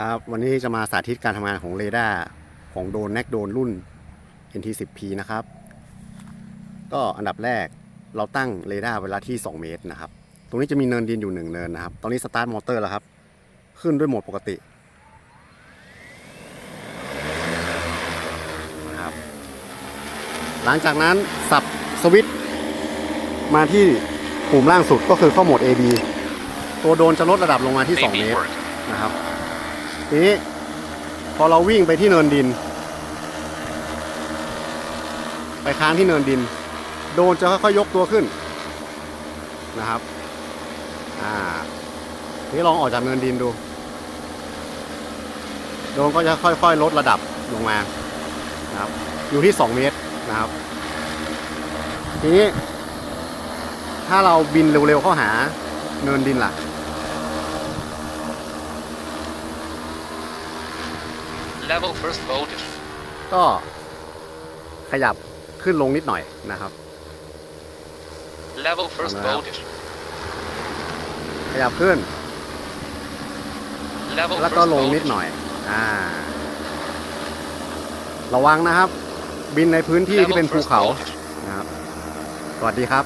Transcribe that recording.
ครับวันนี้จะมาสาธิตการทำงานของเรดาร์ของโดรนแนกโดรนรุ่น NT10P นะครับ ก็อันดับแรกเราตั้งเรดาร์เวลาที่ 2 เมตรนะครับ ตรงนี้จะมีเนินดินอยู่1เนินนะครับ ตอนนี้สตาร์ทมอเตอร์แล้วครับ ขึ้นด้วยโหมดปกตินะครับหลังจากนั้นสับสวิตช์มาที่ปุ่มล่างสุดก็คือเข้าโหมด AB ตัวโดรนจะลดระดับลงมาที่ 2 เมตรนะครับ ทีนี้พอเราวิ่งไปที่เนินดิน ไปค้างที่เนินดิน โดนจะค่อยๆยกตัวขึ้นนะครับ อ่านี้ลองออกจากเนินดินดู โดนก็จะค่อยๆลดระดับลงมานะครับ อยู่ที่ 2 เมตรนะครับ ทีนี้ ถ้าเราบินเร็วๆเข้าหาเนินดินล่ะ Level first voltage. ก็ขยับขึ้นลงนิดหน่อยนะครับ Level first Wow. voltage. ขยับขึ้น Level แล้วก็ first ลงนิด voltage. หน่อย อ่า ระวังนะครับ บินในพื้นที่ที่ Level เป็นภู first เขา voltage. นะครับ สวัสดีครับ